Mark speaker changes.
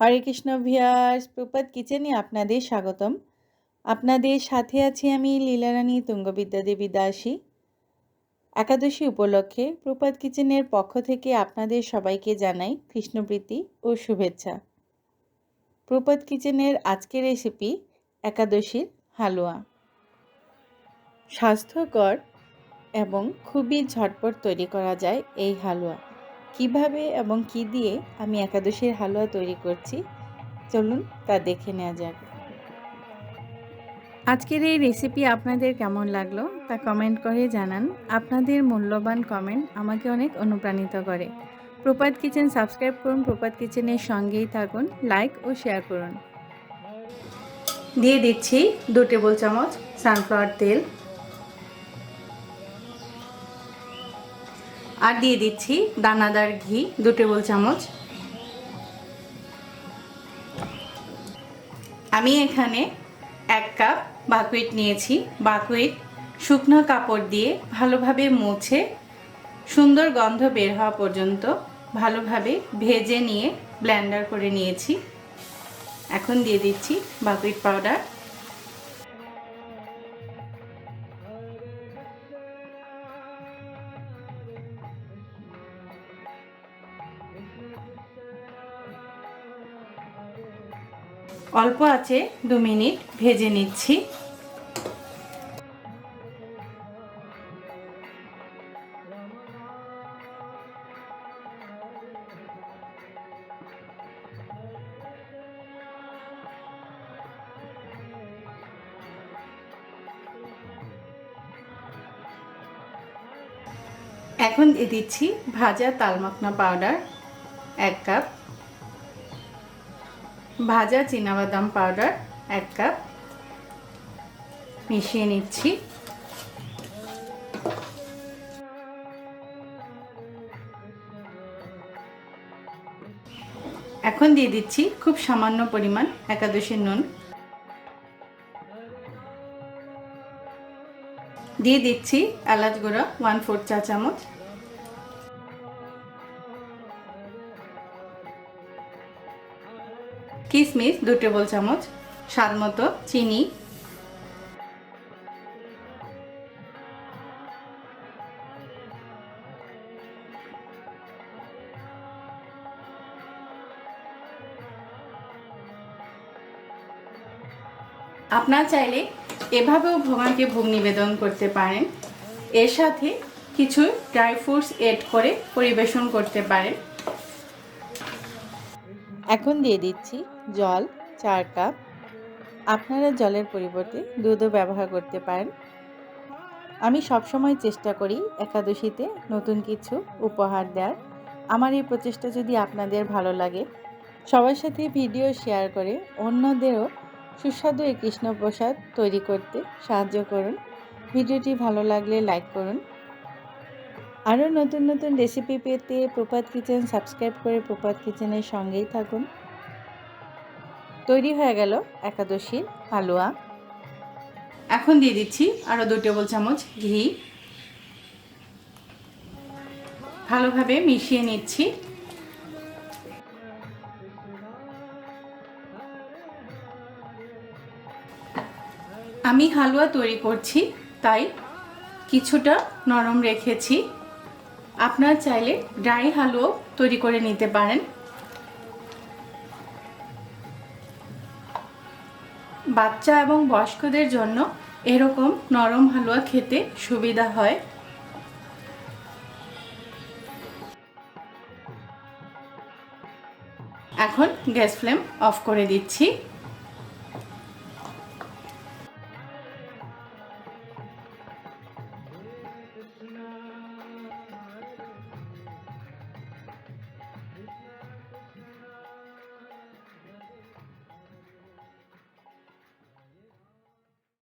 Speaker 1: হরে Krishna viewers, প্রপাত কিচেনে আপনাদের স্বাগতম। আপনাদের সাথে আছি আমি লীলারানী তুঙ্গবিদ্যা দেবী দাসী। একাদশী উপলক্ষে প্রপাত কিচেনের পক্ষ থেকে আপনাদের সবাইকে জানাই কৃষ্ণপ্রীতি ও শুভেচ্ছা। প্রপাত কিচেনের আজকের রেসিপি একাদশীর হালুয়া। স্বাস্থ্যকর এবং খুবই ঝটপট তৈরি করা যায় এই হালুয়া। কীভাবে এবং কি দিয়ে আমি একাদশীর হালুয়া তৈরি করছি, চলুন তা দেখে নেওয়া যাক। আজকের এই রেসিপি আপনাদের কেমন লাগল তা কমেন্ট করে জানান। আপনাদের মূল্যবান কমেন্ট আমাকে অনেক অনুপ্রাণিত করে। প্রপাত কিচেন সাবস্ক্রাইব করুন, প্রপাত কিচেনের সঙ্গেই থাকুন লাইক ও শেয়ার করুন। দিয়ে দিচ্ছি দু টেবিল চামচ সানফ্লাওয়ার তেল। আর দিয়ে দিচ্ছি দানাদার ঘি, দু টেবিল চামচ। আমি এখানে এক কাপ বাকুইট নিয়েছি। বাকুইট শুকনো কাপড় দিয়ে ভালোভাবে মুছে সুন্দর গন্ধ বের হওয়া পর্যন্ত ভালোভাবে ভেজে নিয়ে ব্লেন্ডার করে নিয়েছি। এখন দিয়ে দিচ্ছি বাকুইট পাউডার। অল্প আছে দু মিনিট ভেজে নিচ্ছি। এখন দিয়ে দিচ্ছি ভাজা তালমাখনা পাউডার এক কাপ। ভাজা বাদাম পাউডার এক কাপ। মিশিয়ে নিচ্ছি। এখন দিয়ে দিচ্ছি খুব সামান্য পরিমাণ একাদশীর নুন। দিয়ে দিচ্ছি এলাচ গুঁড়া ওয়ান ফোর চা চামচ। কিশমিশ দু টেবিল চামচ, স্বাদ মতো চিনি। আপনার চাইলে এভাবেও ভগবানকে ভোগ নিবেদন করতে পারেন। এর সাথে কিছু ড্রাই ফ্রুটস এড করে পরিবেশন করতে পারেন। এখন দিয়ে দিচ্ছি জল, চার কাপ। আপনারা জলের পরিবর্তে দুধও ব্যবহার করতে পারেন। আমি সবসময় চেষ্টা করি একাদশীতে নতুন কিছু উপহার দেওয়ার। আমার এই প্রচেষ্টা যদি আপনাদের ভালো লাগে, সবার সাথে ভিডিও শেয়ার করে অন্যদেরও সুস্বাদু এই কৃষ্ণপ্রসাদ তৈরি করতে সাহায্য করুন। ভিডিওটি ভালো লাগলে লাইক করুন। আরও নতুন নতুন রেসিপি পেতে প্রপাত কিচেন সাবস্ক্রাইব করে প্রপাত কিচেনের সঙ্গেই থাকুন। তৈরি হয়ে গেল একাদশীর হালুয়া। এখন দিয়ে দিচ্ছি আরও দু টেবিল চামচ ঘি। ভালোভাবে মিশিয়ে নিচ্ছি। আমি হালুয়া তৈরি করছি, তাই কিছুটা নরম রেখেছি। আপনার চাইলে ড্রাই হালুয়াও তৈরি করে নিতে পারেন। বাচ্চা এবং বয়স্কদের জন্য এরকম নরম হালুয়া খেতে সুবিধা হয়। এখন গ্যাস ফ্লেম অফ করে দিচ্ছি।